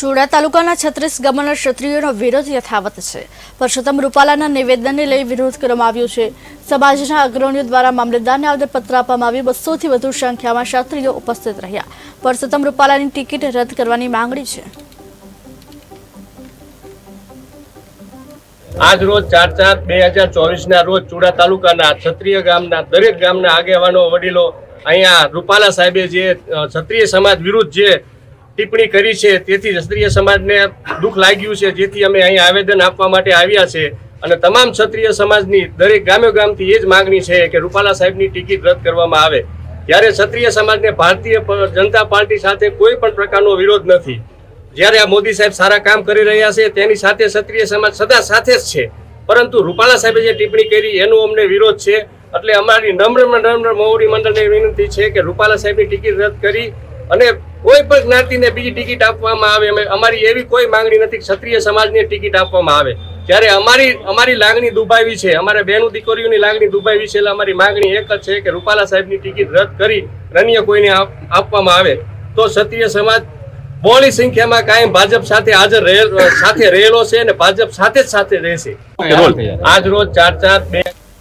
ચુડા તાલુકાના છત્રીસ ગામના ક્ષત્રિયોનો વિરોધ યથાવત છે. પરસોત્તમ રૂપાલાના નિવેદનને લઈ વિરોધ કરવામાં આવ્યો છે. સમાજના અગ્રણીઓ દ્વારા મામલતદારને આવેદનપત્ર આપવામાં આવ્યું. બસોથી વધુ સંખ્યામાં ક્ષત્રિયો ઉપસ્થિત રહ્યા. પરસોત્તમ રૂપાલાની ટિકિટ રદ કરવાની માંગણી છે. આજ રોજ ચાર ચાર બે હજાર ચોવીસ ના રોજ ચુડા તાલુકાના ક્ષત્રિય ગામના દરેક ગામના આગેવાનો, વડીલો અહીંયા રૂપાલા સાહેબે જે ક્ષત્રિય સમાજ વિરુદ્ધ જે ટિપ્પણી કરી છે. તેથી ક્ષત્રિય સમાજને દુઃખ લાગ્યું છે. જેથી અમે અહીં આવેદન આપવા માટે આવ્યા છે. અને તમામ ક્ષત્રિય સમાજની દરેક ગામે ગામથી એ જ માગણી છે કે રૂપાલા સાહેબની ટિકિટ રદ કરવામાં આવે. ત્યારે ક્ષત્રિય સમાજને ભારતીય જનતા પાર્ટી સાથે કોઈ પણ પ્રકારનો વિરોધ નથી. જ્યારે આ મોદી સાહેબ સારા કામ કરી રહ્યા છે, તેની સાથે ક્ષત્રિય સમાજ સદા સાથે જ છે. પરંતુ રૂપાલા સાહેબે જે ટિપ્પણી કરી, એનો અમને વિરોધ છે. એટલે અમારી નમ્ર નમ્ર મોવડી મંડળને વિનંતી છે કે રૂપાલા સાહેબની ટિકિટ રદ કરી અને કોઈ પણ જ્ઞાતિને બીજી ટિકિટ આપવામાં આવે, અમે અમારી એવી કોઈ માંગણી નથી ક્ષત્રિય સમાજને ટિકિટ આપવામાં આવે. ત્યારે અમારી અમારી લાગણી દુભાવી છે, અમારે બેનું દીકરીઓની લાગણી દુભાવી છે એટલે અમારી માંગણી એક જ છે કે રૂપાલા સાહેબની ટિકિટ રદ કરી અન્ય કોઈને આપવામાં આવે. તો ક્ષત્રિય સમાજ બોલી સંખ્યામાં કાયમ ભાજપ સાથે હાજર સાથે રહેલો છે અને ભાજપ સાથે જ સાથે રહેશે. આજ રોજ ચાર ચાર બે